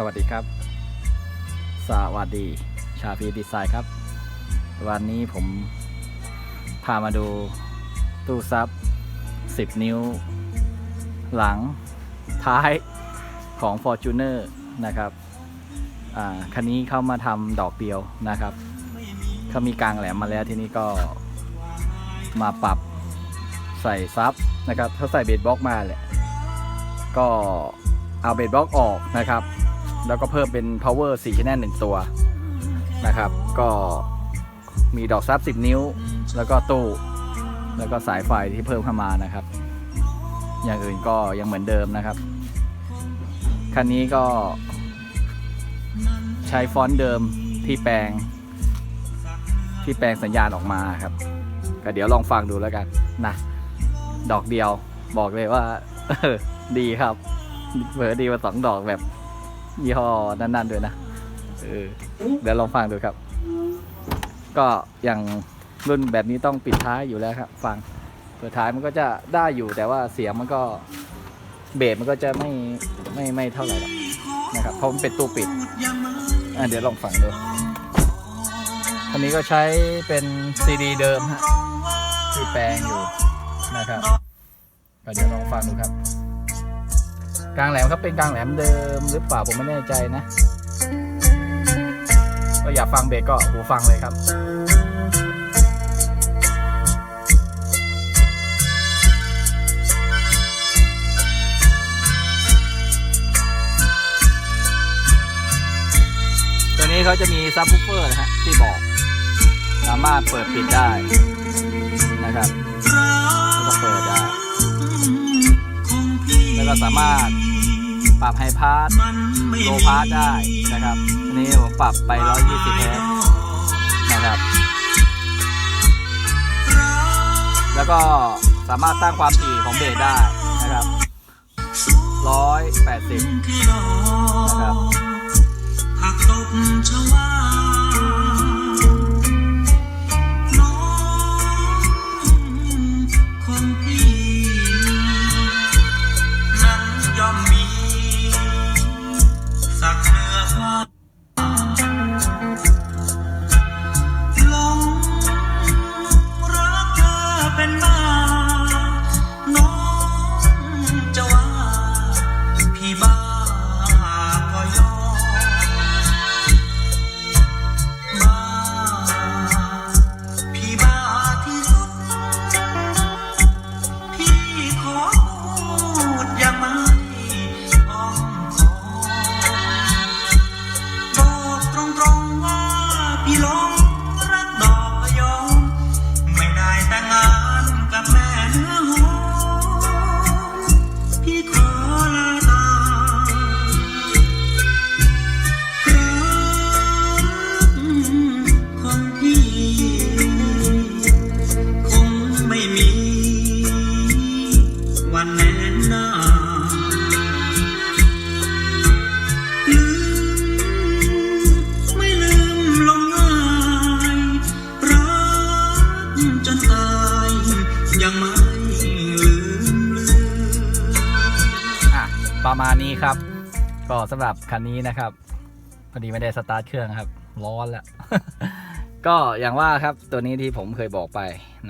สวัสดีครับ สวัสดี ชาพีดีไซน์ครับ วันนี้ผมพามาดูตู้ซับ 10 นิ้ว หลังท้ายของ Fortuner นะครับคันนี้เข้ามาทำดอกเดียวนะครับ เขามีกลางแหลมมาแล้วทีนี้ก็มาปรับใส่ซับนะครับ ถ้าใส่เบสบล็อกมาแหละก็เอาเบสบล็อกออกนะครับ แล้วก็เพิ่มเป็น power 4 channel 1ตัวนะครับ ก็มีดอกซับ 10 นิ้ว แล้วก็ตู้ แล้วก็สายไฟที่เพิ่มเข้ามานะครับ อย่างอื่นก็ยังเหมือนเดิมนะครับ คันนี้ก็ใช้ฟอนต์เดิมที่แปลง ที่แปลงสัญญาณออกมาครับ ก็เดี๋ยวลองฟังดูแล้วกันนะ ดอกเดียวบอกเลยว่าดีครับเผลอดีมาสองดอกแบบ ยี่ห้อนั่นๆด้วยนะเออเดี๋ยวลองฟังดูครับ ก็อย่างรุ่นแบบนี้ต้องปิดท้ายอยู่แล้วครับ ฟังเปิดท้ายมันก็จะได้อยู่แต่ว่าเสียงมันก็เบสมันก็จะไม่ไม่ไม่เท่าไหร่หรอกนะครับเพราะมันเป็นตู้ปิดอะเดี๋ยวลองฟังดูอันนี้ก็ใช้เป็นซีดีเดิมฮะที่แปลงอยู่นะครับก็เดี๋ยวลองฟังดูครับ กลางแหลมครับเป็นกลางแหลมเดิมหรือเปล่าผมไม่แน่ใจนะ ก็อยากฟังเบสก็หูฟังเลยครับตัวนี้เขาจะมีซับวูเฟอร์นะฮะที่บอก สามารถเปิดปิดได้นะครับแล้วก็เปิดได้ แล้วก็สามารถ ปรับไฮพาสโลพาสได้นะครับอันนี้ผมปรับไป 120เฮิร์ตซ์นะครับ แล้วก็สามารถสร้างความถี่ของเบสได้นะครับ 180 นะครับ พี่หลงรักดอกพะยอมไม่ได้แต่งงานกับแม่เนื้อหอมพี่ขอลาตาของพี่ คงไม่มี วันแน่หน้า ประมาณนี้ครับ ก็สำหรับคันนี้นะครับ พอดีไม่ได้สตาร์ทเครื่องครับ ร้อนแล้ว ก็อย่างว่าครับตัวนี้ที่ผมเคยบอกไป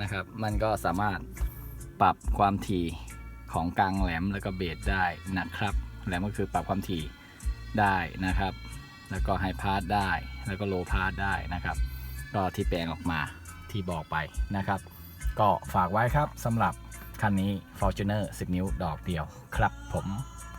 นะครับ มันก็สามารถปรับความถี่ของกลางแหลมแล้วก็เบสได้นะครับแหลมก็คือปรับความถี่ได้นะครับ แล้วก็ไฮพาสได้ แล้วก็โลพาสได้นะครับ ก็ที่แปลงออกมาที่บอกไปนะครับ ก็ฝากไว้ครับสำหรับคันนี้ Fortuner 10 นิ้วดอกเดียวครับผม